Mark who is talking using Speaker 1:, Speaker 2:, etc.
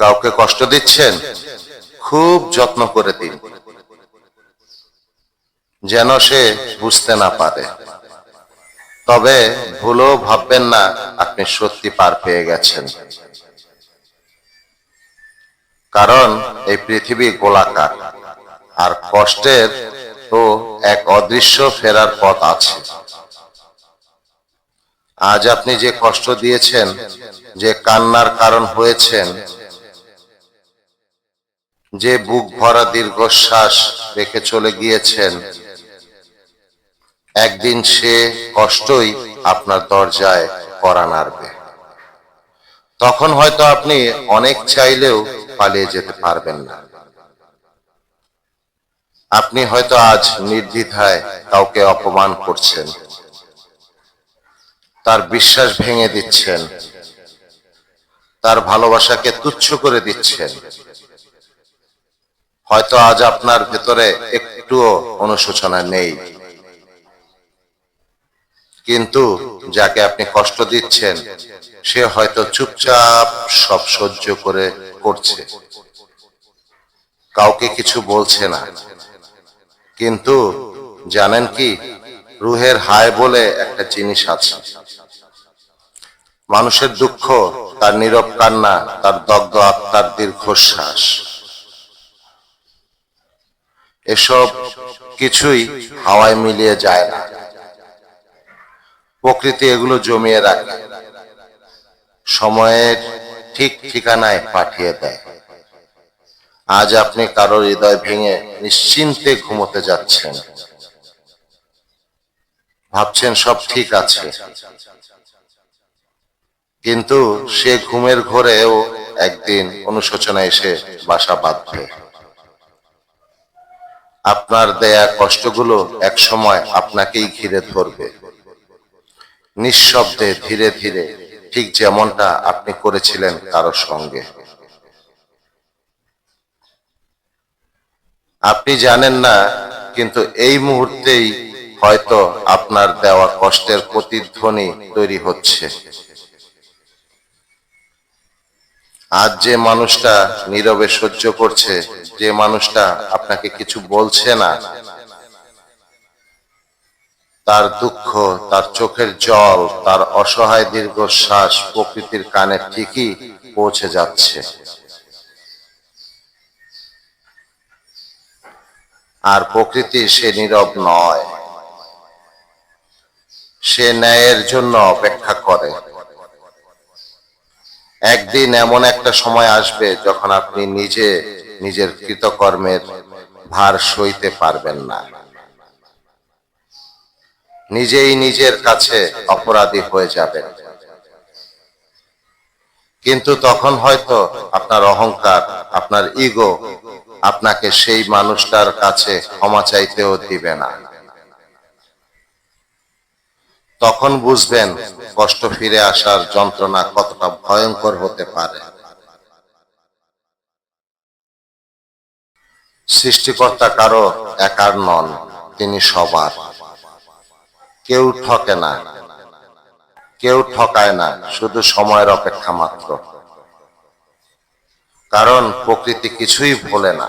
Speaker 1: কাউকে কষ্ট দিচ্ছেন? খুব যত্ন করে দিন যেন সে বুঝতে না পারে। তবে ভুলও ভাববেন না, আপনি সত্যি পার পেয়ে গেছেন। কারণ এই পৃথিবী গোলাকার, আর কষ্টের তো এক অদৃশ্য ফেরার পথ আছে। আজ আপনি যে কষ্ট দিয়েছেন, যে কান্নার কারণ হয়েছেন যে বুক ভরা দীর্ঘশ্বাস রেখে চলে গিয়েছেন, একদিন সে কষ্টই আপনার দরজায় করা নাড়বে। তখন হয়তো আপনি অনেক চাইলেও পালিয়ে যেতে পারবেন না। আপনি হয়তো আজ নির্দ্বিধায় কাউকে অপমান করছেন, তার বিশ্বাস ভেঙে দিচ্ছেন, তার ভালোবাসাকে তুচ্ছ করে দিচ্ছেন। হয়তো আজ আপনার ভেতরে একটুও অনুশোচনা নেই। কিন্তু যাকে আপনি কষ্ট দিচ্ছেন, সে হয়তো চুপচাপ সব সহ্য করে করছে। কাউকে কিছু বলছে না। কিন্তু জানেন কি, রুহের হায় বলে একটা জিনিস আছে। মানুষের দুঃখ, তার নীরব কান্না, তার দগ্ধ আত্মার দীর্ঘশ্বাস। এসব কিছুই হাওয়ায় মিলিয়ে যায় না। প্রকৃতি এগুলো জমিয়ে রাখে। সময়ের ঠিক ঠিকানায় পাঠিয়ে দেয়। আজ আপনি কারোর হৃদয় ভেঙে নিশ্চিন্তে ঘুমোতে যাচ্ছেন। ভাবছেন সব ঠিক আছে। কিন্তু সে ঘুমের ঘোরেও একদিন অনুশোচনা এসে বাসা বাঁধবে। আপনার দেয়া কষ্টগুলো এক সময় আপনাকেই ঘিরে ধরবে। নিঃশব্দে ধীরে ধীরে ঠিক যেমনটা আপনি করেছিলেন কারও সঙ্গে। আপনি জানেন না, কিন্তু এই মুহূর্তেই হয়তো আপনার দেওয়া কষ্টের প্রতিধ্বনি তৈরি হচ্ছে। আজ যে মানুষটা নীরবে সহ্য করছে, যে মানুষটা আপনাকে কিছু বলছে না, তার দুঃখ, তার চোখের জল, তার অসহায় দীর্ঘশ্বাস প্রকৃতির কানে ঠিকই পৌঁছে যাচ্ছে। আর প্রকৃতি সে নীরব নয়, সে ন্যায়ের জন্য অপেক্ষা করে। একদিন এমন একটা সময় আসবে যখন আপনি নিজে নিজের কৃতকর্মের ভার সইতে পারবেন না। নিজেই নিজের কাছে অপরাধী হয়ে যাবেন। কিন্তু তখন হয়তো আপনার অহংকার, আপনার ইগো আপনাকে সেই মানুষটার কাছে ক্ষমা চাইতেও দিবে না। তখন বুঝবেন কষ্ট ফিরে আসার যন্ত্রণা কতটা ভয়ঙ্কর হতে পারে। সৃষ্টিকর্তা কারও একার নন, তিনি সবার। কেউ ঠকে না, কেউ ঠকায় না, শুধু সময়ের অপেক্ষা মাত্র। কারণ প্রকৃতি কিছুই ভোলে না।